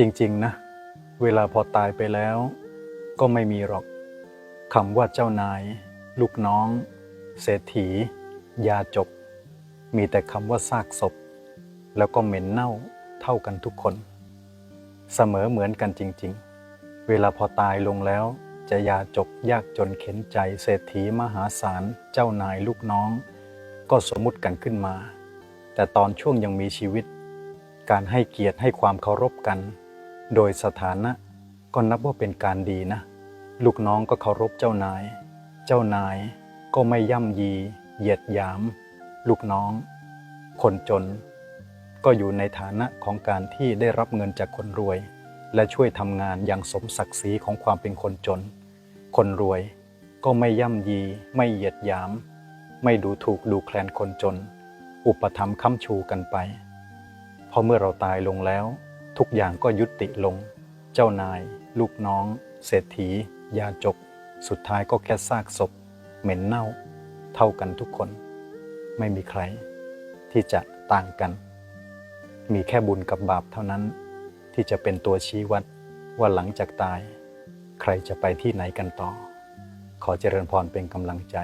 จริงๆนะ เวลาพอตายไปแล้ว ก็ไม่มีหรอกคำว่าเจ้านาย ลูกน้อง เศรษฐี ยาจกมีแต่คำว่าซากศพ แล้วก็เหม็นเน่าเท่ากันทุกคน เสมอเหมือนกันจริงๆ เวลาพอตายลงแล้ว จะยาจกยากจนเข็นใจ เศรษฐีมหาศาลเจ้านายลูกน้อง ก็สมมุติกันขึ้นมา แต่ตอนช่วงยังมีชีวิต การให้เกียรติให้ความเคารพกัน โดยสถานะก็นับว่าเป็นการดีนะ ลูกน้องก็เคารพเจ้านาย เจ้านายก็ไม่ย่ำยี เหยียดหยาม ลูกน้อง คนจน ก็อยู่ในฐานะของการที่ได้รับเงินจากคนรวย และช่วยทำงานอย่างสมศักดิ์ศรีของความเป็นคนจน คนรวยก็ไม่ย่ำยี ไม่เหยียดหยาม ไม่ดูถูกดูแคลนคนจน อุปถัมภ์ค้ำชูกันไป พอเมื่อเราตายลงแล้ว ทุกอย่างก็ยุติลง เจ้านาย ลูกน้อง เศรษฐี ยาจก สุดท้ายก็แค่ซากศพ เหม็นเน่า เท่ากันทุกคน ไม่มีใคร ที่จะต่างกัน มีแค่บุญกับบาปเท่านั้น ที่จะเป็นตัวชี้วัดว่าหลังจากตาย ใครจะไปที่ไหนกันต่อ ขอเจริญพรเป็นกำลังใจ